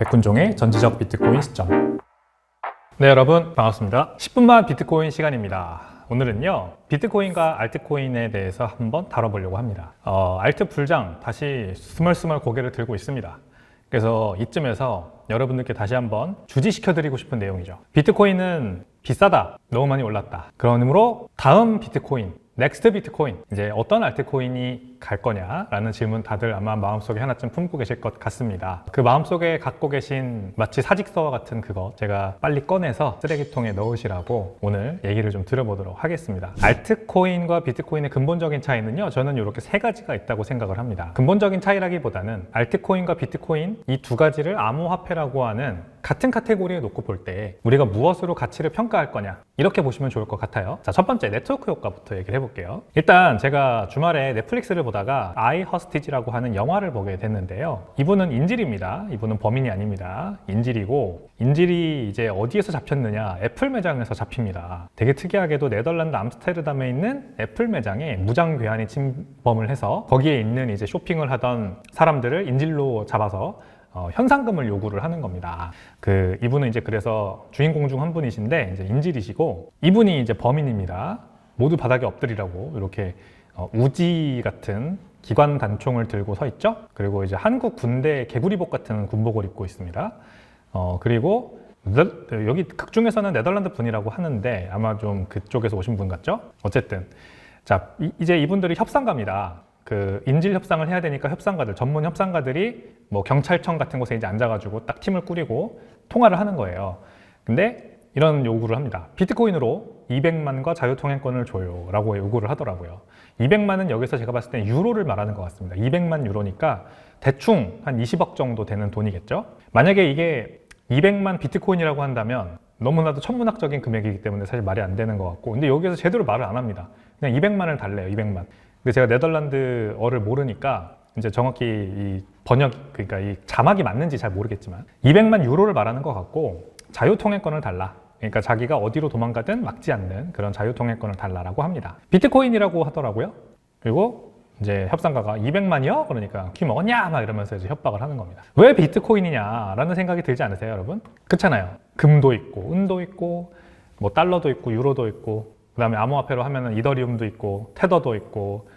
백훈종의 전지적 비트코인 시점. 네, 여러분 반갑습니다. 10분만 비트코인 시간입니다. 오늘은요, 비트코인과 알트코인에 대해서 한번 다뤄보려고 합니다. 어, 알트 불장 다시 스멀스멀 고개를 들고 있습니다. 그래서 이쯤에서 여러분들께 다시 한번 주지시켜드리고 싶은 내용이죠. 비트코인은 비싸다, 너무 많이 올랐다. 그러므로 다음 비트코인, 넥스트 비트코인, 이제 어떤 알트코인이 갈 거냐라는 질문 다들 아마 마음속에 하나쯤 품고 계실 것 같습니다. 그 마음속에 갖고 계신 마치 사직서와 같은 그거 제가 빨리 꺼내서 쓰레기통에 넣으시라고 오늘 얘기를 좀 들어보도록 하겠습니다. 알트코인과 비트코인의 근본적인 차이는요, 저는 이렇게 세 가지가 있다고 생각을 합니다. 근본적인 차이라기보다는 알트코인과 비트코인 이 두 가지를 암호화폐라고 하는 같은 카테고리에 놓고 볼 때 우리가 무엇으로 가치를 평가할 거냐 이렇게 보시면 좋을 것 같아요. 자, 첫 번째 네트워크 효과부터 얘기를 해볼게요. 일단 제가 주말에 넷플릭스를 보다가 아이 허스티지라고 하는 영화를 보게 됐는데요. 이분은 인질입니다. 이분은 범인이 아닙니다. 인질이고 인질이 이제 어디에서 잡혔느냐 애플 매장에서 잡힙니다. 되게 특이하게도 네덜란드 암스테르담에 있는 애플 매장에 무장 괴한이 침범을 해서 거기에 있는 이제 쇼핑을 하던 사람들을 인질로 잡아서 어, 현상금을 요구를 하는 겁니다. 그 이분은 이제 그래서 주인공 중 한 분이신데 이제 인질이시고 이분이 이제 범인입니다. 모두 바닥에 엎드리라고 이렇게 어, 우지 같은 기관 단총을 들고 서 있죠. 그리고 이제 한국 군대 개구리복 같은 군복을 입고 있습니다. 어, 그리고 네덜- 여기 극 중에서는 네덜란드 분이라고 하는데 아마 좀 그쪽에서 오신 분 같죠? 어쨌든 자 이- 이제 이분들이 협상가입니다. 그 인질 협상을 해야 되니까 협상가들 전문 협상가들이 뭐 경찰청 같은 곳에 이제 앉아가지고 딱 팀을 꾸리고 통화를 하는 거예요. 근데 이런 요구를 합니다. 비트코인으로 200만과 자유통행권을 줘요라고 요구를 하더라고요. 200만은 여기서 제가 봤을 때 유로를 말하는 것 같습니다. 200만 유로니까 대충 한 20억 정도 되는 돈이겠죠. 만약에 이게 200만 비트코인이라고 한다면 너무나도 천문학적인 금액이기 때문에 사실 말이 안 되는 것 같고 근데 여기서 제대로 말을 안 합니다. 그냥 200만을 달래요. 200만. 근데 제가 네덜란드어를 모르니까 이제 정확히 이 번역 그러니까 이 자막이 맞는지 잘 모르겠지만 200만 유로를 말하는 것 같고 자유통행권을 달라. 그러니까 자기가 어디로 도망가든 막지 않는 그런 자유통행권을 달라라고 합니다. 비트코인이라고 하더라고요. 그리고 이제 협상가가 200만이요? 그러니까 귀 먹었냐? 막 이러면서 이제 협박을 하는 겁니다. 왜 비트코인이냐라는 생각이 들지 않으세요, 여러분? 그렇잖아요. 금도 있고, 은도 있고, 뭐 달러도 있고, 유로도 있고, 그다음에 암호화폐로 하면은 이더리움도 있고, 테더도 있고,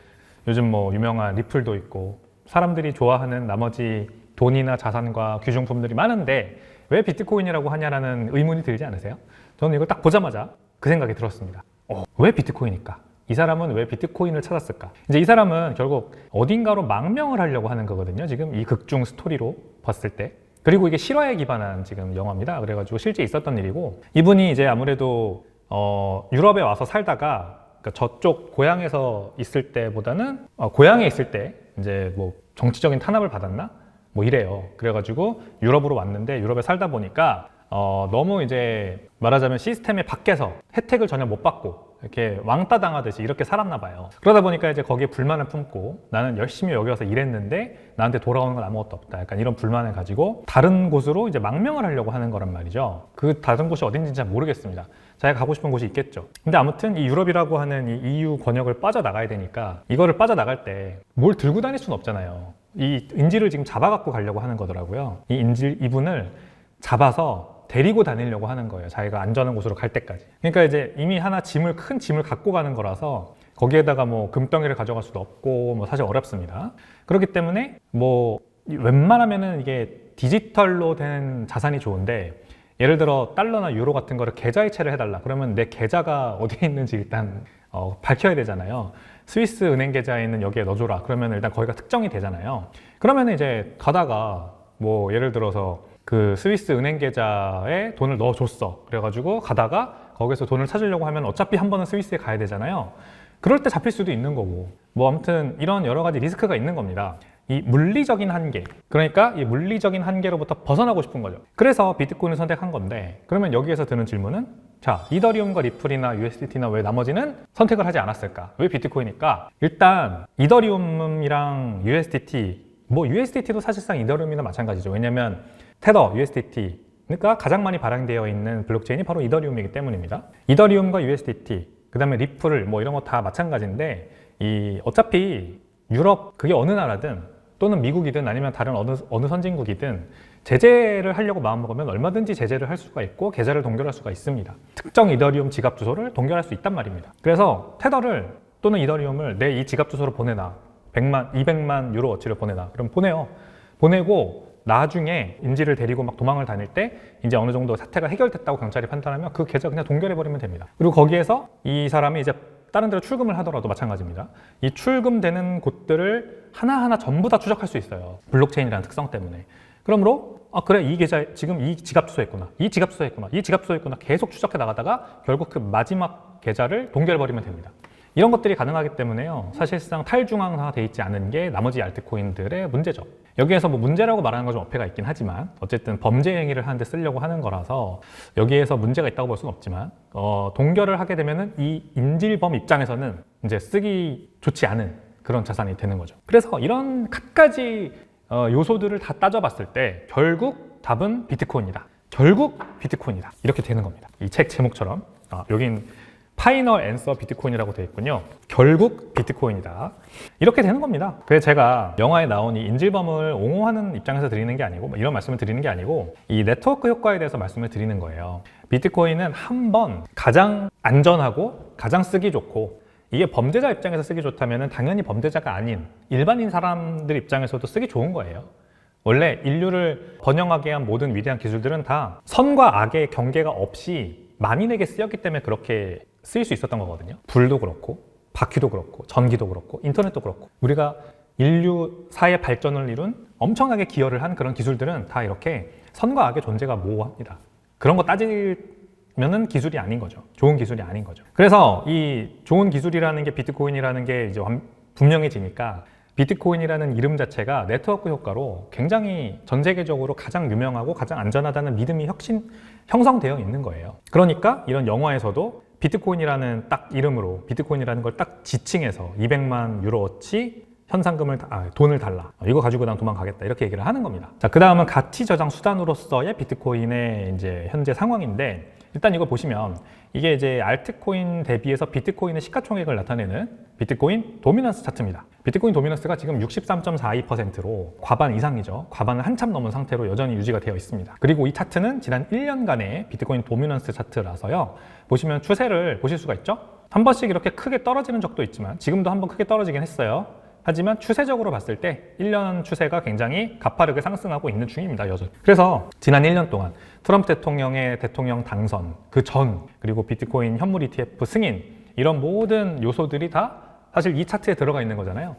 요즘 뭐 유명한 리플도 있고, 사람들이 좋아하는 나머지 돈이나 자산과 귀중품들이 많은데 왜 비트코인이라고 하냐라는 의문이 들지 않으세요? 저는 이걸 딱 보자마자 그 생각이 들었습니다. 어, 왜 비트코인일까? 이 사람은 왜 비트코인을 찾았을까? 이제 이 사람은 결국 어딘가로 망명을 하려고 하는 거거든요. 지금 이 극중 스토리로 봤을 때. 그리고 이게 실화에 기반한 지금 영화입니다. 그래가지고 실제 있었던 일이고 이분이 이제 아무래도 어, 유럽에 와서 살다가 그러니까 저쪽 고향에서 있을 때보다는 어, 고향에 있을 때 이제 뭐 정치적인 탄압을 받았나? 뭐 이래요. 그래가지고 유럽으로 왔는데 유럽에 살다 보니까 어, 너무 이제 말하자면 시스템의 밖에서 혜택을 전혀 못 받고 이렇게 왕따 당하듯이 이렇게 살았나 봐요. 그러다 보니까 이제 거기에 불만을 품고 나는 열심히 여기 와서 일했는데 나한테 돌아오는 건 아무것도 없다. 약간 이런 불만을 가지고 다른 곳으로 이제 망명을 하려고 하는 거란 말이죠. 그 다른 곳이 어딘지 잘 모르겠습니다. 자기가 가고 싶은 곳이 있겠죠. 근데 아무튼 이 유럽이라고 하는 이 EU 권역을 빠져나가야 되니까 이거를 빠져나갈 때 뭘 들고 다닐 수는 없잖아요. 이 인질을 지금 잡아갖고 가려고 하는 거더라고요. 이 인질 이분을 잡아서 데리고 다니려고 하는 거예요. 자기가 안전한 곳으로 갈 때까지. 그러니까 이제 이미 하나 짐을 큰 짐을 갖고 가는 거라서 거기에다가 뭐 금덩이를 가져갈 수도 없고 뭐 사실 어렵습니다. 그렇기 때문에 뭐 웬만하면은 이게 디지털로 된 자산이 좋은데 예를 들어 달러나 유로 같은 거를 계좌이체를 해달라. 그러면 내 계좌가 어디에 있는지 일단 어, 밝혀야 되잖아요. 스위스 은행 계좌에 있는 여기에 넣어줘라. 그러면 일단 거기가 특정이 되잖아요. 그러면 이제 가다가 뭐 예를 들어서 그 스위스 은행 계좌에 돈을 넣어줬어. 그래가지고 가다가 거기서 돈을 찾으려고 하면 어차피 한 번은 스위스에 가야 되잖아요. 그럴 때 잡힐 수도 있는 거고. 뭐 아무튼 이런 여러 가지 리스크가 있는 겁니다. 이 물리적인 한계. 그러니까 이 물리적인 한계로부터 벗어나고 싶은 거죠. 그래서 비트코인을 선택한 건데 그러면 여기에서 드는 질문은 자, 이더리움과 리플이나 USDT나 왜 나머지는 선택을 하지 않았을까? 왜 비트코인일까? 일단 이더리움이랑 USDT 뭐 USDT도 사실상 이더리움이나 마찬가지죠. 왜냐면 테더, USDT 그러니까 가장 많이 발행되어 있는 블록체인이 바로 이더리움이기 때문입니다. 이더리움과 USDT, 그 다음에 리플 뭐 이런 거 다 마찬가지인데 이 어차피 유럽 그게 어느 나라든 또는 미국이든 아니면 다른 어느, 어느 선진국이든 제재를 하려고 마음먹으면 얼마든지 제재를 할 수가 있고 계좌를 동결할 수가 있습니다. 특정 이더리움 지갑 주소를 동결할 수 있단 말입니다. 그래서 테더를 또는 이더리움을 내 이 지갑 주소로 보내놔. 100만, 200만 유로 어치를 보내놔. 그럼 보내요. 보내고 나중에 인지를 데리고 막 도망을 다닐 때 이제 어느 정도 사태가 해결됐다고 경찰이 판단하면 그 계좌 그냥 동결해 버리면 됩니다. 그리고 거기에서 이 사람이 이제 다른 데로 출금을 하더라도 마찬가지입니다. 이 출금되는 곳들을 하나하나 전부 다 추적할 수 있어요. 블록체인이라는 특성 때문에. 그러므로 아 그래 이 계좌 지금 이 지갑 주소했구나 이 지갑 주소했구나 이 지갑 주소했구나 계속 추적해 나가다가 결국 그 마지막 계좌를 동결해 버리면 됩니다. 이런 것들이 가능하기 때문에요. 사실상 탈중앙화돼 있지 않은 게 나머지 알트코인들의 문제죠. 여기에서 뭐 문제라고 말하는 건 좀 어폐가 있긴 하지만 어쨌든 범죄 행위를 하는데 쓰려고 하는 거라서 여기에서 문제가 있다고 볼 수는 없지만 어, 동결을 하게 되면은 이 인질범 입장에서는 이제 쓰기 좋지 않은 그런 자산이 되는 거죠. 그래서 이런 갖가지 어, 요소들을 다 따져봤을 때 결국 답은 비트코인이다. 결국 비트코인이다. 이렇게 되는 겁니다. 이 책 제목처럼 아, 여긴 파이널 앤서 비트코인이라고 되어 있군요. 결국 비트코인이다. 이렇게 되는 겁니다. 그래서 제가 영화에 나온 이 인질범을 옹호하는 입장에서 드리는 게 아니고 뭐 이런 말씀을 드리는 게 아니고 이 네트워크 효과에 대해서 말씀을 드리는 거예요. 비트코인은 한 번 가장 안전하고 가장 쓰기 좋고 이게 범죄자 입장에서 쓰기 좋다면 당연히 범죄자가 아닌 일반인 사람들 입장에서도 쓰기 좋은 거예요. 원래 인류를 번영하게 한 모든 위대한 기술들은 다 선과 악의 경계가 없이 만인에게 쓰였기 때문에 그렇게 쓰일 수 있었던 거거든요. 불도 그렇고, 바퀴도 그렇고, 전기도 그렇고, 인터넷도 그렇고. 우리가 인류 사회 발전을 이룬 엄청나게 기여를 한 그런 기술들은 다 이렇게 선과 악의 존재가 모호합니다. 그런 거 따지면은 기술이 아닌 거죠. 좋은 기술이 아닌 거죠. 그래서 이 좋은 기술이라는 게 비트코인이라는 게 이제 완- 분명해지니까 비트코인이라는 이름 자체가 네트워크 효과로 굉장히 전 세계적으로 가장 유명하고 가장 안전하다는 믿음이 혁신, 형성되어 있는 거예요. 그러니까 이런 영화에서도 비트코인이라는 딱 이름으로 비트코인이라는 걸 딱 지칭해서 200만 유로어치 현상금을 다- 아, 돈을 달라 이거 가지고 난 도망가겠다 이렇게 얘기를 하는 겁니다. 자, 그 다음은 가치 저장 수단으로서의 비트코인의 이제 현재 상황인데 일단 이걸 보시면 이게 이제 알트코인 대비해서 비트코인의 시가총액을 나타내는 비트코인 도미넌스 차트입니다. 비트코인 도미넌스가 지금 63.42%로 과반 이상이죠. 과반을 한참 넘은 상태로 여전히 유지가 되어 있습니다. 그리고 이 차트는 지난 1년간의 비트코인 도미넌스 차트라서요. 보시면 추세를 보실 수가 있죠. 한 번씩 이렇게 크게 떨어지는 적도 있지만 지금도 한 번 크게 떨어지긴 했어요. 하지만 추세적으로 봤을 때 1년 추세가 굉장히 가파르게 상승하고 있는 중입니다, 여전히. 그래서 지난 1년 동안 트럼프 대통령의 대통령 당선, 그 전, 그리고 비트코인 현물 ETF 승인, 이런 모든 요소들이 다 사실 이 차트에 들어가 있는 거잖아요.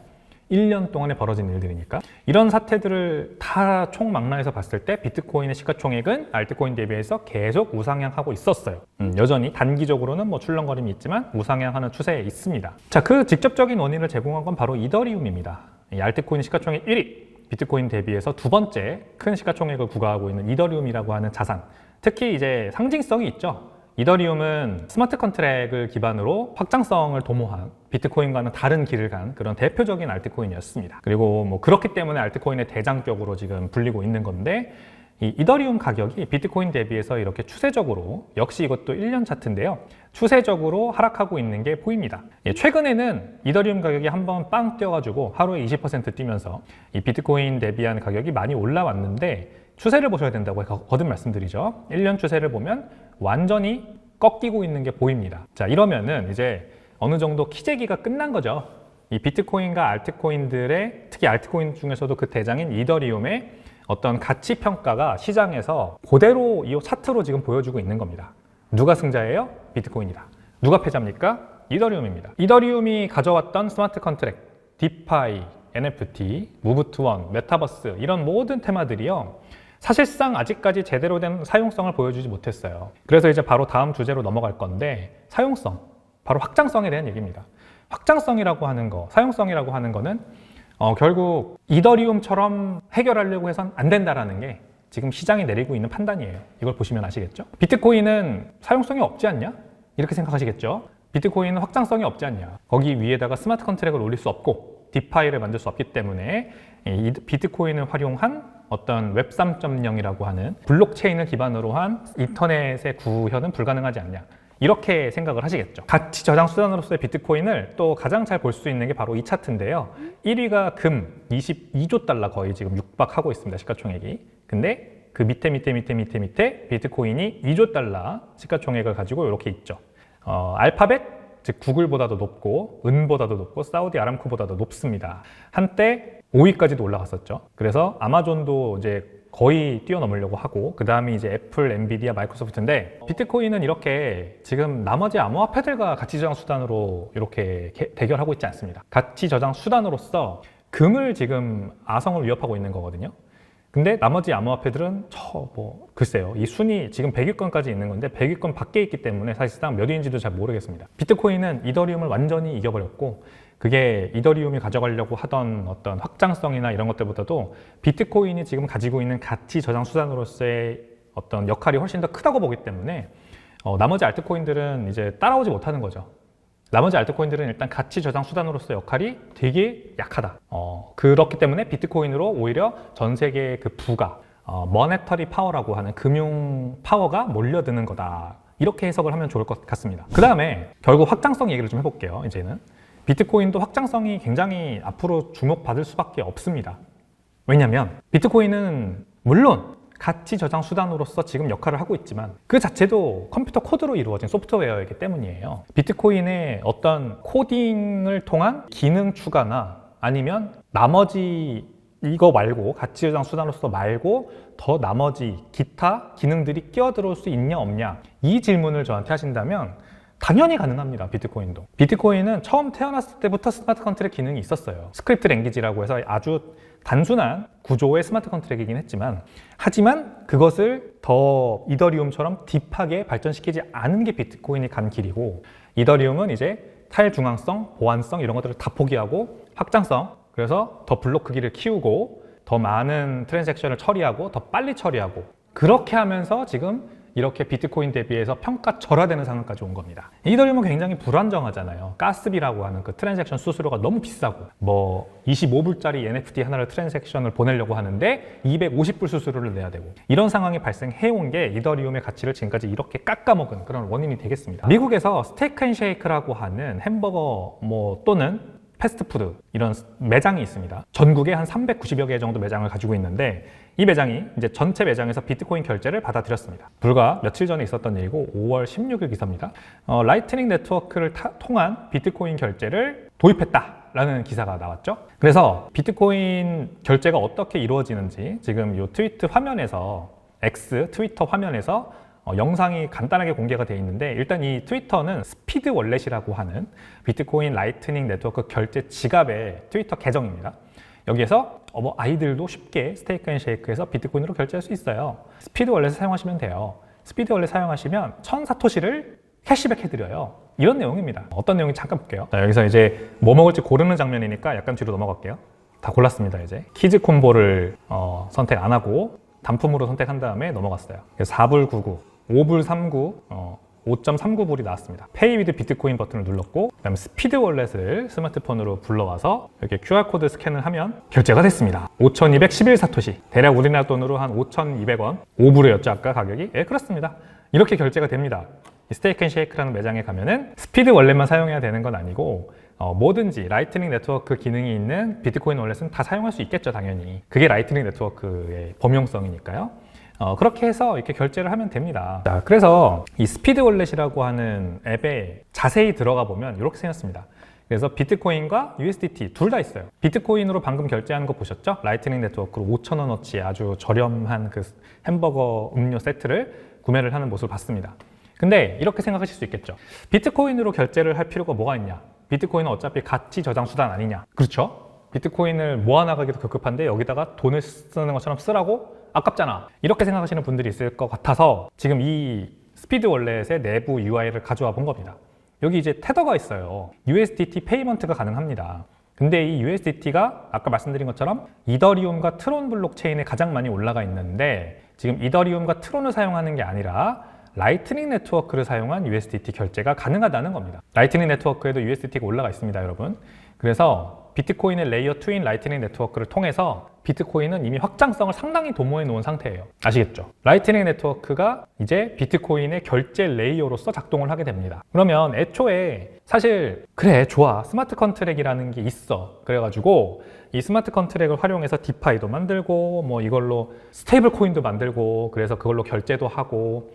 1년 동안에 벌어진 일들이니까. 이런 사태들을 다 총망라해서 봤을 때 비트코인의 시가총액은 알트코인 대비해서 계속 우상향하고 있었어요. 음, 여전히 단기적으로는 뭐 출렁거림이 있지만 우상향하는 추세에 있습니다. 자, 그 직접적인 원인을 제공한 건 바로 이더리움입니다. 이 알트코인 시가총액 1위, 비트코인 대비해서 두 번째 큰 시가총액을 구가하고 있는 이더리움이라고 하는 자산. 특히 이제 상징성이 있죠. 이더리움은 스마트 컨트랙을 기반으로 확장성을 도모한 비트코인과는 다른 길을 간 그런 대표적인 알트코인이었습니다. 그리고 뭐 그렇기 때문에 알트코인의 대장격으로 지금 불리고 있는 건데 이 이더리움 가격이 비트코인 대비해서 이렇게 추세적으로 역시 이것도 1년 차트인데요. 추세적으로 하락하고 있는 게 보입니다. 예, 최근에는 이더리움 가격이 한번 빵 뛰어가지고 하루에 20% 뛰면서 이 비트코인 대비한 가격이 많이 올라왔는데 추세를 보셔야 된다고 거듭 말씀드리죠. 1년 추세를 보면 완전히 꺾이고 있는 게 보입니다. 자, 이러면은 이제 어느 정도 키재기가 끝난 거죠. 이 비트코인과 알트코인들의 특히 알트코인 중에서도 그 대장인 이더리움의 어떤 가치 평가가 시장에서 그대로 이 차트로 지금 보여주고 있는 겁니다. 누가 승자예요? 비트코인이다. 누가 패자입니까? 이더리움입니다. 이더리움이 가져왔던 스마트 컨트랙, 디파이, NFT, 무브 투원, 메타버스 이런 모든 테마들이요. 사실상 아직까지 제대로 된 사용성을 보여주지 못했어요. 그래서 이제 바로 다음 주제로 넘어갈 건데 사용성, 바로 확장성에 대한 얘기입니다. 확장성이라고 하는 거, 사용성이라고 하는 거는 어, 결국 이더리움처럼 해결하려고 해선 안 된다라는 게 지금 시장이 내리고 있는 판단이에요. 이걸 보시면 아시겠죠? 비트코인은 사용성이 없지 않냐? 이렇게 생각하시겠죠? 비트코인은 확장성이 없지 않냐? 거기 위에다가 스마트 컨트랙을 올릴 수 없고 디파이를 만들 수 없기 때문에 이 비트코인을 활용한 어떤 웹 3.0이라고 하는 블록체인을 기반으로 한 인터넷의 구현은 불가능하지 않냐? 이렇게 생각을 하시겠죠. 가치 저장 수단으로서의 비트코인을 또 가장 잘 볼 수 있는 게 바로 이 차트인데요. 1위가 금 22조 달러 거의 지금 육박하고 있습니다. 시가총액이. 근데 그 밑에 밑에 밑에 밑에 밑에 비트코인이 2조 달러 시가총액을 가지고 이렇게 있죠. 어, 알파벳 즉 구글보다도 높고 은보다도 높고 사우디 아람코보다도 높습니다. 한때 5위까지도 올라갔었죠. 그래서 아마존도 이제 거의 뛰어넘으려고 하고 그 다음에 이제 애플, 엔비디아, 마이크로소프트인데 비트코인은 이렇게 지금 나머지 암호화폐들과 가치 저장 수단으로 이렇게 개- 대결하고 있지 않습니다. 가치 저장 수단으로서 금을 지금 아성을 위협하고 있는 거거든요. 근데 나머지 암호화폐들은 저 뭐 글쎄요 이 순위 지금 100위권까지 있는 건데 100위권 밖에 있기 때문에 사실상 몇 위인지도 잘 모르겠습니다 비트코인은 이더리움을 완전히 이겨버렸고 그게 이더리움이 가져가려고 하던 어떤 확장성이나 이런 것들보다도 비트코인이 지금 가지고 있는 가치 저장 수단으로서의 어떤 역할이 훨씬 더 크다고 보기 때문에 어, 나머지 알트코인들은 이제 따라오지 못하는 거죠 나머지 알트코인들은 일단 가치 저장 수단으로서 역할이 되게 약하다. 어, 그렇기 때문에 비트코인으로 오히려 전 세계의 그 부가 어, 머네터리 파워라고 하는 금융 파워가 몰려드는 거다. 이렇게 해석을 하면 좋을 것 같습니다. 그 다음에 결국 확장성 얘기를 좀 해볼게요. 이제는 비트코인도 확장성이 굉장히 앞으로 주목받을 수밖에 없습니다. 왜냐하면 비트코인은 물론 가치 저장 수단으로서 지금 역할을 하고 있지만 그 자체도 컴퓨터 코드로 이루어진 소프트웨어이기 때문이에요. 비트코인의 어떤 코딩을 통한 기능 추가나 아니면 나머지 이거 말고 가치 저장 수단으로서 말고 더 나머지 기타 기능들이 끼어들어올 수 있냐 없냐 이 질문을 저한테 하신다면 당연히 가능합니다. 비트코인도. 비트코인은 처음 태어났을 때부터 스마트 컨트랙 기능이 있었어요. 스크립트 랭귀지라고 해서 아주 단순한 구조의 스마트 컨트랙이긴 했지만 하지만 그것을 더 이더리움처럼 딥하게 발전시키지 않은 게 비트코인이 간 길이고 이더리움은 이제 탈중앙성, 보안성 이런 것들을 다 포기하고 확장성 그래서 더 블록 크기를 키우고 더 많은 트랜잭션을 처리하고 더 빨리 처리하고 그렇게 하면서 지금 이렇게 비트코인 대비해서 평가 절하되는 상황까지 온 겁니다. 이더리움은 굉장히 불안정하잖아요. 가스비라고 하는 그 트랜잭션 수수료가 너무 비싸고 뭐 25불짜리 NFT 하나를 트랜잭션을 보내려고 하는데 250불 수수료를 내야 되고 이런 상황이 발생해 온 게 이더리움의 가치를 지금까지 이렇게 깎아먹은 그런 원인이 되겠습니다. 미국에서 스테이크 앤 쉐이크라고 하는 햄버거 뭐 또는 패스트푸드 이런 매장이 있습니다. 전국에 한 390여 개 정도 매장을 가지고 있는데 이 매장이 이제 전체 매장에서 비트코인 결제를 받아들였습니다. 불과 며칠 전에 있었던 일이고 5월 16일 기사입니다. 어, 라이트닝 네트워크를 타- 통한 비트코인 결제를 도입했다 라는 기사가 나왔죠. 그래서 비트코인 결제가 어떻게 이루어지는지 지금 이 트위트 화면에서 X 트위터 화면에서 어, 영상이 간단하게 공개가 되어 있는데 일단 이 트위터는 스피드 월렛이라고 하는 비트코인 라이트닝 네트워크 결제 지갑의 트위터 계정입니다. 여기에서 어, 뭐 아이들도 쉽게 스테이크 앤 쉐이크에서 비트코인으로 결제할 수 있어요. 스피드 월렛을 사용하시면 돼요. 스피드 월렛 사용하시면 천 사토시를 캐시백 해드려요. 이런 내용입니다. 어떤 내용인지 잠깐 볼게요. 자, 여기서 이제 뭐 먹을지 고르는 장면이니까 약간 뒤로 넘어갈게요. 다 골랐습니다, 이제. 키즈 콤보를 어, 선택 안 하고 단품으로 선택한 다음에 넘어갔어요. 4불 99, 5불 39, 어, 5.39불이 나왔습니다. 페이 위드 비트코인 버튼을 눌렀고 그다음에 스피드 월렛을 스마트폰으로 불러와서 이렇게 QR코드 스캔을 하면 결제가 됐습니다. 5,211 사토시. 대략 우리나라 돈으로 한 5,200원. 5불이었죠, 아까 가격이? 예, 그렇습니다. 이렇게 결제가 됩니다. 이 스테이크 앤 쉐이크라는 매장에 가면은 스피드 월렛만 사용해야 되는 건 아니고 어, 뭐든지 라이트닝 네트워크 기능이 있는 비트코인 월렛은 다 사용할 수 있겠죠, 당연히. 그게 라이트닝 네트워크의 범용성이니까요. 어, 그렇게 해서 이렇게 결제를 하면 됩니다. 자, 그래서 이 스피드 월렛이라고 하는 앱에 자세히 들어가 보면 이렇게 생겼습니다. 그래서 비트코인과 USDT 둘 다 있어요. 비트코인으로 방금 결제하는 거 보셨죠? 라이트닝 네트워크로 5,000원어치 아주 저렴한 그 햄버거 음료 세트를 구매를 하는 모습을 봤습니다. 근데 이렇게 생각하실 수 있겠죠. 비트코인으로 결제를 할 필요가 뭐가 있냐? 비트코인은 어차피 가치 저장 수단 아니냐? 그렇죠? 비트코인을 모아나가기도 급급한데 여기다가 돈을 쓰는 것처럼 쓰라고 아깝잖아. 이렇게 생각하시는 분들이 있을 것 같아서 지금 이 스피드 월렛의 내부 UI를 가져와 본 겁니다. 여기 이제 테더가 있어요. USDT 페이먼트가 가능합니다. 근데 이 USDT가 아까 말씀드린 것처럼 이더리움과 트론 블록체인에 가장 많이 올라가 있는데 지금 이더리움과 트론을 사용하는 게 아니라 라이트닝 네트워크를 사용한 USDT 결제가 가능하다는 겁니다. 라이트닝 네트워크에도 USDT가 올라가 있습니다, 여러분. 그래서 비트코인의 레이어 2인 라이트닝 네트워크를 통해서 비트코인은 이미 확장성을 상당히 도모해 놓은 상태예요. 아시겠죠? 라이트닝 네트워크가 이제 비트코인의 결제 레이어로서 작동을 하게 됩니다. 그러면 애초에 사실 그래 좋아 스마트 컨트랙이라는 게 있어. 그래가지고 이 스마트 컨트랙을 활용해서 디파이도 만들고 뭐 이걸로 스테이블 코인도 만들고 그래서 그걸로 결제도 하고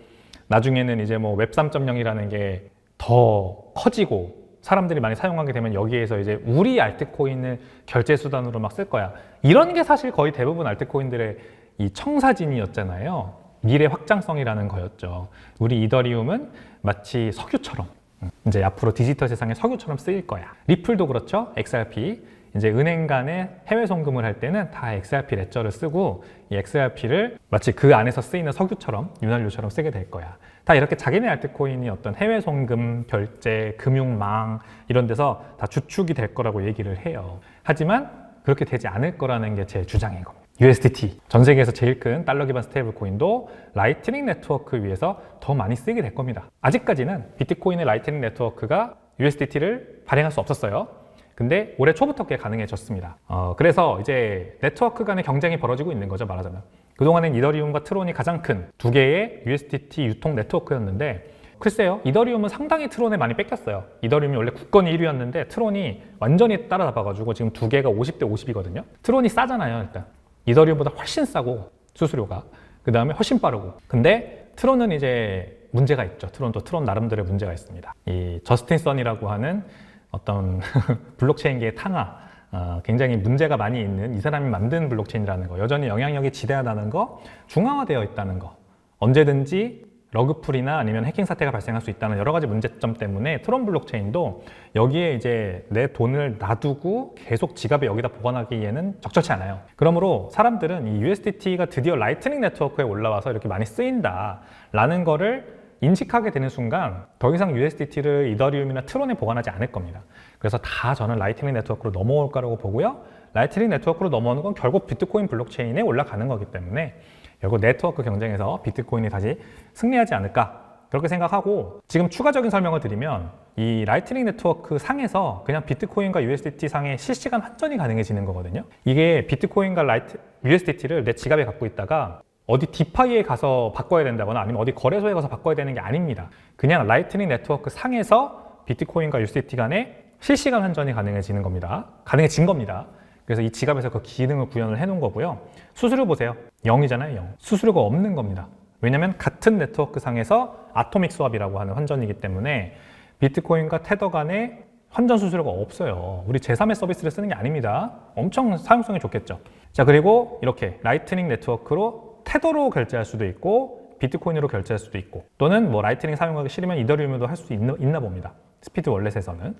나중에는 이제 뭐 웹 3.0이라는 게 더 커지고 사람들이 많이 사용하게 되면 여기에서 이제 우리 알트코인을 결제 수단으로 막 쓸 거야. 이런 게 사실 거의 대부분 알트코인들의 이 청사진이었잖아요. 미래 확장성이라는 거였죠. 우리 이더리움은 마치 석유처럼 음, 이제 앞으로 디지털 세상의 석유처럼 쓰일 거야. 리플도 그렇죠. XRP. 이제 은행 간에 해외 송금을 할 때는 다 XRP 레저를 쓰고 이 XRP를 마치 그 안에서 쓰이는 석유처럼 윤활유처럼 쓰게 될 거야. 다 이렇게 자기네 알트코인이 어떤 해외 송금, 결제, 금융망 이런 데서 다 주축이 될 거라고 얘기를 해요. 하지만 그렇게 되지 않을 거라는 게제 겁니다. USDT 전 세계에서 제일 큰 달러 기반 스테이블 코인도 라이트닝 네트워크 위해서 더 많이 쓰게 될 겁니다. 아직까지는 비트코인의 라이트닝 네트워크가 USDT를 발행할 수 없었어요. 근데 올해 초부터 꽤 가능해졌습니다. 어, 그래서 이제 네트워크 간의 경쟁이 벌어지고 있는 거죠, 말하자면. 그동안엔 이더리움과 트론이 가장 큰 두 개의 USDT 유통 네트워크였는데 글쎄요, 이더리움은 상당히 트론에 많이 뺏겼어요. 이더리움이 원래 국건이 1위였는데 트론이 완전히 따라잡아가지고 지금 두 개가 50대 50이거든요. 트론이 싸잖아요, 일단. 이더리움보다 훨씬 싸고 수수료가. 그 다음에 훨씬 빠르고. 근데 트론은 이제 문제가 있죠. 트론도 트론 나름대로의 문제가 있습니다. 이 저스틴 선이라고 하는 어떤 블록체인계의 탕아, 어, 굉장히 문제가 많이 있는 이 사람이 만든 블록체인이라는 거, 여전히 영향력이 지대하다는 거, 중앙화되어 있다는 거, 언제든지 러그풀이나 아니면 해킹 사태가 발생할 수 있다는 여러 가지 문제점 때문에 트론 블록체인도 여기에 이제 내 돈을 놔두고 계속 지갑에 여기다 보관하기에는 적절치 않아요. 그러므로 사람들은 이 USDT가 드디어 라이트닝 네트워크에 올라와서 이렇게 많이 쓰인다라는 거를 인식하게 되는 순간 더 이상 USDT를 이더리움이나 트론에 보관하지 않을 겁니다. 그래서 다 저는 라이트닝 네트워크로 넘어올 거라고 보고요. 라이트닝 네트워크로 넘어오는 건 결국 비트코인 블록체인에 올라가는 거기 때문에 결국 네트워크 경쟁에서 비트코인이 다시 승리하지 않을까 그렇게 생각하고 지금 추가적인 설명을 드리면 이 라이트닝 네트워크 상에서 그냥 비트코인과 USDT 상의 실시간 환전이 가능해지는 거거든요. 이게 비트코인과 라이트, USDT를 내 지갑에 갖고 있다가 어디 디파이에 가서 바꿔야 된다거나 아니면 어디 거래소에 가서 바꿔야 되는 게 아닙니다. 그냥 라이트닝 네트워크 상에서 비트코인과 USDT 간에 실시간 환전이 가능해지는 겁니다. 가능해진 겁니다. 그래서 이 지갑에서 그 기능을 구현을 해 놓은 거고요. 수수료 보세요. 0이잖아요, 0. 수수료가 없는 겁니다. 왜냐하면 같은 네트워크 상에서 아토믹 스왑이라고 하는 환전이기 때문에 비트코인과 테더 간에 환전 수수료가 없어요. 우리 제3의 서비스를 쓰는 게 아닙니다. 엄청 사용성이 좋겠죠. 자, 그리고 이렇게 라이트닝 네트워크로 테더로 결제할 수도 있고 비트코인으로 결제할 수도 있고 또는 뭐 라이트닝 사용하기 싫으면 이더리움으로 할 수 있나, 있나 봅니다. 스피드 월렛에서는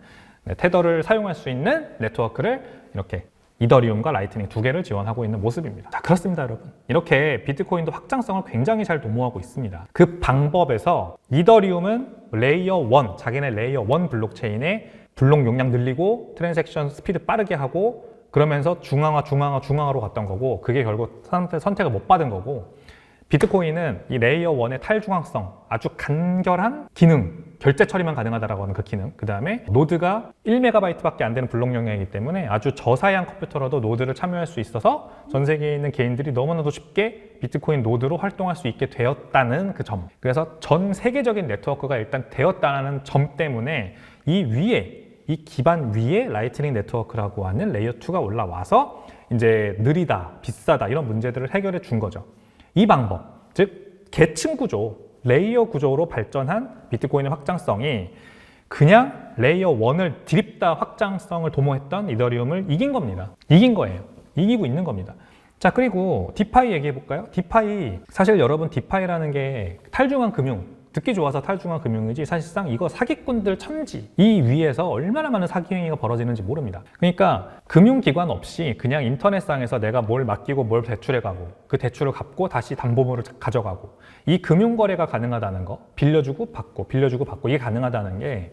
네, 테더를 사용할 수 있는 네트워크를 이렇게 이더리움과 라이트닝 두 개를 지원하고 있는 모습입니다. 자, 그렇습니다, 여러분. 이렇게 비트코인도 확장성을 굉장히 잘 도모하고 있습니다. 그 방법에서 이더리움은 레이어 1, 자기네 레이어 1 블록체인의 블록 용량 늘리고 트랜잭션 스피드 빠르게 하고 그러면서 중앙화, 중앙화, 중앙화로 갔던 거고 그게 결국 선택을 못 받은 거고 비트코인은 이 레이어 1의 탈중앙성, 아주 간결한 기능, 결제 처리만 가능하다라고 하는 그 기능. 그 다음에 노드가 1메가바이트밖에 안 되는 블록 용량이기 때문에 아주 저사양 컴퓨터라도 노드를 참여할 수 있어서 전 세계에 있는 개인들이 너무나도 쉽게 비트코인 노드로 활동할 수 있게 되었다는 그 점. 그래서 전 세계적인 네트워크가 일단 되었다는 점 때문에 이 위에 이 기반 위에 라이트닝 네트워크라고 하는 레이어 2가 올라와서 이제 느리다, 비싸다 이런 문제들을 해결해 준 거죠. 이 방법, 즉 계층 구조, 레이어 구조로 발전한 비트코인의 확장성이 그냥 레이어 1을 드립다 확장성을 도모했던 이더리움을 이긴 겁니다. 이긴 거예요. 이기고 있는 겁니다. 자, 그리고 디파이 얘기해 볼까요? 디파이, 사실 여러분 디파이라는 게 탈중앙 금융, 듣기 좋아서 탈중앙 금융이지 사실상 이거 사기꾼들 천지 이 위에서 얼마나 많은 사기 행위가 벌어지는지 모릅니다. 그러니까 금융기관 없이 그냥 인터넷상에서 내가 뭘 맡기고 뭘 대출해가고 그 대출을 갚고 다시 담보물을 가져가고 이 금융거래가 가능하다는 거 빌려주고 받고 빌려주고 받고 이게 가능하다는 게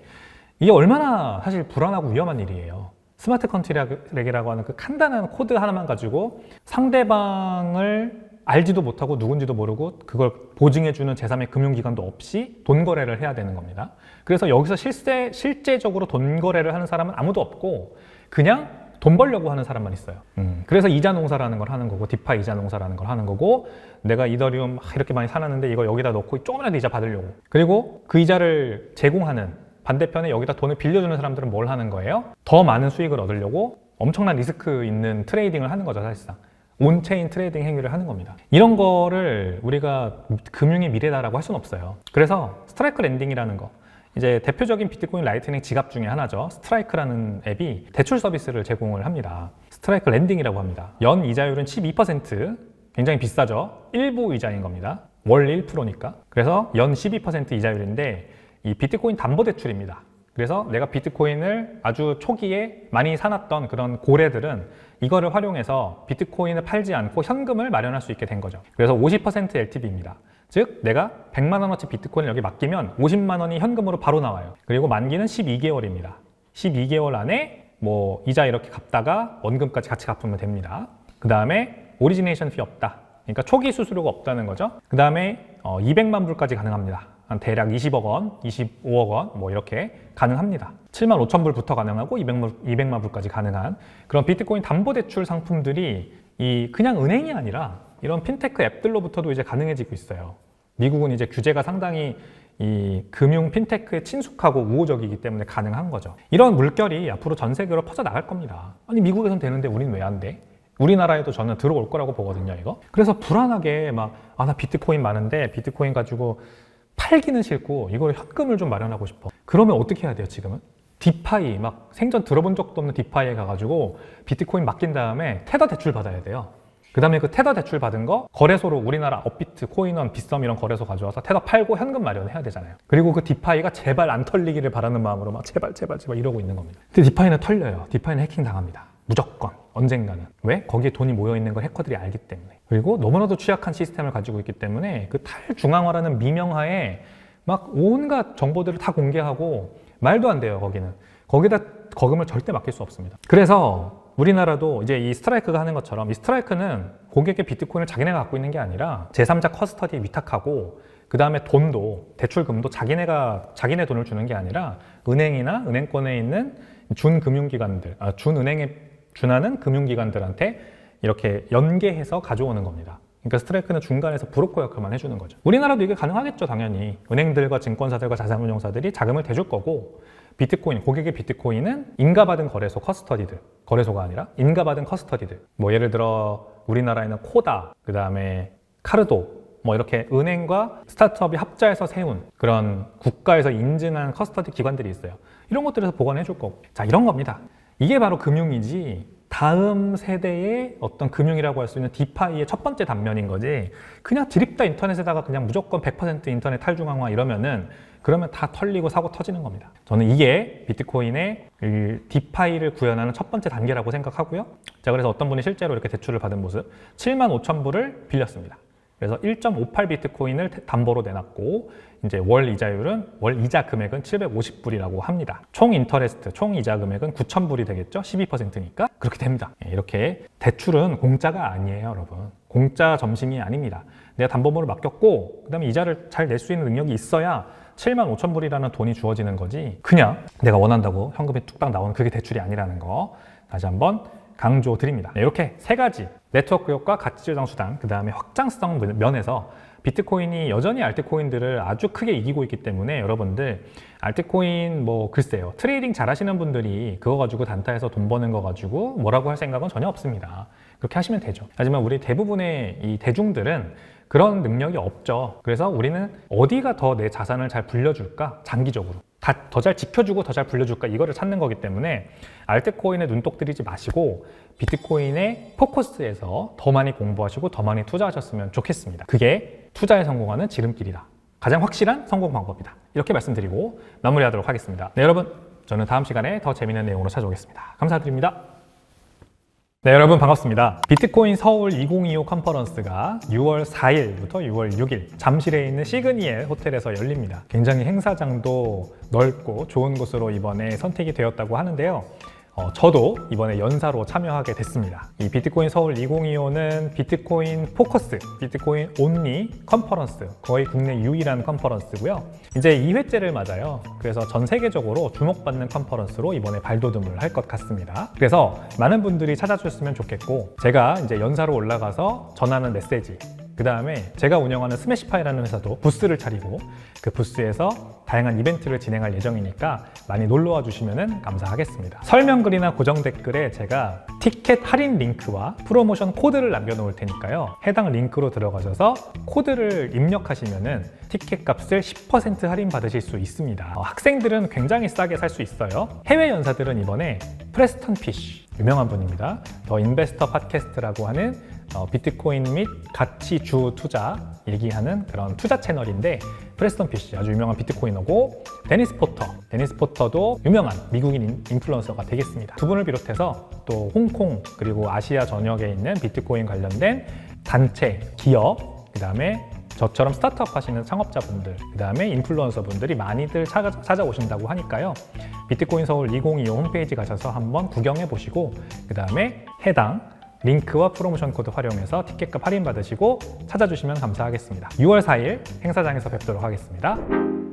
이게 얼마나 사실 불안하고 위험한 일이에요. 스마트 컨트랙이라고 하는 그 간단한 코드 하나만 가지고 상대방을 알지도 못하고 누군지도 모르고 그걸 보증해주는 제3의 금융기관도 없이 돈 거래를 해야 되는 겁니다. 그래서 여기서 실제, 실제적으로 돈 거래를 하는 사람은 아무도 없고 그냥 돈 벌려고 하는 사람만 있어요. 음, 그래서 이자 농사라는 걸 하는 거고 디파 이자 농사라는 걸 하는 거고 내가 이더리움 막 이렇게 많이 사놨는데 이거 여기다 넣고 조금이라도 이자 받으려고 그리고 그 이자를 제공하는 반대편에 여기다 돈을 빌려주는 사람들은 뭘 하는 거예요? 더 많은 수익을 얻으려고 엄청난 리스크 있는 트레이딩을 하는 거죠 사실상. 온체인 트레이딩 행위를 하는 겁니다. 이런 거를 우리가 금융의 미래다라고 할 수는 없어요. 그래서 스트라이크 랜딩이라는 거. 이제 대표적인 비트코인 라이트닝 지갑 중에 하나죠. 스트라이크라는 앱이 대출 서비스를 제공을 합니다. 스트라이크 랜딩이라고 합니다. 연 이자율은 12%, 굉장히 비싸죠. 일부 이자인 겁니다. 월 1%니까. 그래서 연 12% 이자율인데 이 비트코인 담보 대출입니다. 그래서 내가 비트코인을 아주 초기에 많이 사놨던 그런 고래들은 이거를 활용해서 비트코인을 팔지 않고 현금을 마련할 수 있게 된 거죠. 그래서 50% LTV입니다. 즉 내가 100만 원어치 비트코인을 여기 맡기면 50만 원이 현금으로 바로 나와요. 그리고 만기는 12개월입니다. 12개월 안에 뭐 이자 이렇게 갚다가 원금까지 같이 갚으면 됩니다. 그 다음에 오리지네이션 피 없다. 그러니까 초기 수수료가 없다는 거죠. 그 다음에 200만 불까지 가능합니다. 한 대략 20억 원, 25억 원, 뭐 이렇게 가능합니다. 7만 5천 불부터 가능하고 200만, 200만 불까지 가능한 그런 비트코인 담보대출 상품들이 이 그냥 은행이 아니라 이런 핀테크 앱들로부터도 이제 가능해지고 있어요. 미국은 이제 규제가 상당히 이 금융 핀테크에 친숙하고 우호적이기 때문에 가능한 거죠. 이런 물결이 앞으로 전 세계로 퍼져 나갈 겁니다. 아니 미국에선 되는데 우리는 왜안 돼? 우리나라에도 저는 들어올 거라고 보거든요, 이거. 그래서 불안하게 막, 아, 나 비트코인 많은데 비트코인 가지고 팔기는 싫고 이걸 현금을 좀 마련하고 싶어. 그러면 어떻게 해야 돼요, 지금은? 디파이, 막 생전 들어본 적도 없는 디파이에 가가지고 비트코인 맡긴 다음에 테더 대출 받아야 돼요. 그 다음에 그 테더 대출 받은 거 거래소로 우리나라 업비트, 코인원, 빗썸 이런 거래소 가져와서 테더 팔고 현금 마련해야 되잖아요. 그리고 그 디파이가 제발 안 털리기를 바라는 마음으로 막 제발 제발 제발 이러고 있는 겁니다. 근데 디파이는 털려요. 디파이는 해킹 당합니다. 무조건 언젠가는 왜 거기에 돈이 모여 있는 걸 해커들이 알기 때문에 그리고 너무나도 취약한 시스템을 가지고 있기 때문에 그 탈중앙화라는 미명하에 막 온갖 정보들을 다 공개하고 말도 안 돼요 거기는 거기다 거금을 절대 맡길 수 없습니다 그래서 우리나라도 이제 이 스트라이크가 하는 것처럼 이 스트라이크는 고객의 비트코인을 자기네가 갖고 있는 게 아니라 제3자 커스터디에 위탁하고 그 다음에 돈도 대출금도 자기네가 자기네 돈을 주는 게 아니라 은행이나 은행권에 있는 준금융기관들, 아, 준은행에 준하는 금융기관들한테 이렇게 연계해서 가져오는 겁니다. 그러니까 스트라이크는 중간에서 브로커 역할만 해주는 거죠. 우리나라도 이게 가능하겠죠, 당연히. 은행들과 증권사들과 자산운용사들이 자금을 대줄 거고, 비트코인, 고객의 비트코인은 인가받은 거래소 커스터디들, 거래소가 아니라 인가받은 커스터디들. 뭐 예를 들어 우리나라에는 코다, 그 다음에 카르도, 뭐 이렇게 은행과 스타트업이 합자해서 세운 그런 국가에서 인증한 커스터디 기관들이 있어요. 이런 것들에서 보관해 줄 거고. 자, 이런 겁니다. 이게 바로 금융이지 다음 세대의 어떤 금융이라고 할 수 있는 디파이의 첫 번째 단면인 거지 그냥 드립다 인터넷에다가 그냥 무조건 100% 인터넷 탈중앙화 이러면은 그러면 다 털리고 사고 터지는 겁니다. 저는 이게 비트코인의 이 디파이를 구현하는 첫 번째 단계라고 생각하고요. 자, 그래서 어떤 분이 실제로 이렇게 대출을 받은 모습 7만 5천 불을 빌렸습니다. 그래서 1.58 비트코인을 담보로 내놨고 이제 월 이자율은 월 이자 금액은 750불이라고 합니다. 총 인터레스트, 총 이자 금액은 9,000불이 되겠죠? 12%니까 그렇게 됩니다. 예, 이렇게 대출은 공짜가 아니에요, 여러분. 공짜 점심이 아닙니다. 내가 담보물을 맡겼고 그다음에 이자를 잘 낼 수 있는 능력이 있어야 7만 5천 불이라는 돈이 주어지는 거지. 그냥 내가 원한다고 현금이 뚝딱 나오는 그게 대출이 아니라는 거 다시 한번 강조 드립니다. 네, 이렇게 세 가지 네트워크 효과, 가치 저장 수단, 그 다음에 확장성 면에서 비트코인이 여전히 알트코인들을 아주 크게 이기고 있기 때문에 여러분들 알트코인 뭐 글쎄요 트레이딩 잘하시는 분들이 그거 가지고 단타에서 돈 버는 거 가지고 뭐라고 할 생각은 전혀 없습니다. 그렇게 하시면 되죠. 하지만 우리 대부분의 이 대중들은 그런 능력이 없죠. 그래서 우리는 어디가 더 내 자산을 잘 불려줄까? 장기적으로. 더 잘 지켜주고 더 잘 불려줄까? 이거를 찾는 거기 때문에 알트코인에 눈독 들이지 마시고 비트코인의 포커스에서 더 많이 공부하시고 더 많이 투자하셨으면 좋겠습니다. 그게 투자에 성공하는 지름길이다. 가장 확실한 성공 방법이다. 이렇게 말씀드리고 마무리하도록 하겠습니다. 네, 여러분. 저는 다음 시간에 더 재미있는 내용으로 찾아오겠습니다. 감사드립니다. 네, 여러분 반갑습니다. 비트코인 서울 2025 컨퍼런스가 6월 4일부터 6월 6일 잠실에 있는 시그니엘 호텔에서 열립니다. 굉장히 행사장도 넓고 좋은 곳으로 이번에 선택이 되었다고 하는데요. 어, 저도 이번에 연사로 참여하게 됐습니다. 이 비트코인 서울 2025는 비트코인 포커스, 비트코인 온리 컨퍼런스, 거의 국내 유일한 컨퍼런스고요. 이제 2회째를 맞아요. 그래서 전 세계적으로 주목받는 컨퍼런스로 이번에 발돋움을 할 것 같습니다. 그래서 많은 분들이 찾아주셨으면 좋겠고, 제가 이제 연사로 올라가서 전하는 메시지, 그 다음에 제가 운영하는 스매시파이라는 회사도 부스를 차리고 그 부스에서 다양한 이벤트를 진행할 예정이니까 많이 놀러와 주시면 감사하겠습니다. 설명글이나 고정 댓글에 제가 티켓 할인 링크와 프로모션 코드를 남겨놓을 테니까요. 해당 링크로 들어가셔서 코드를 입력하시면 티켓 값을 10% 할인 받으실 수 있습니다. 어, 학생들은 굉장히 싸게 살 수 있어요. 해외 연사들은 이번에 프레스턴 피쉬 유명한 분입니다. 더 인베스터 팟캐스트라고 하는 어, 비트코인 및 가치 주 투자 얘기하는 그런 투자 채널인데 프레스턴 피쉬 아주 유명한 비트코이너고 데니스 포터 데니스 포터도 유명한 미국인 인- 인플루언서가 되겠습니다 두 분을 비롯해서 또 홍콩 그리고 아시아 전역에 있는 비트코인 관련된 단체 기업 그 다음에 저처럼 스타트업 하시는 창업자분들, 그 다음에 인플루언서 분들이 많이들 찾아, 찾아오신다고 하니까요. 비트코인 서울 2025 홈페이지 가셔서 한번 구경해 보시고, 그 다음에 해당 링크와 프로모션 코드 활용해서 티켓값 할인 받으시고 찾아주시면 감사하겠습니다. 6월 4일 행사장에서 뵙도록 하겠습니다.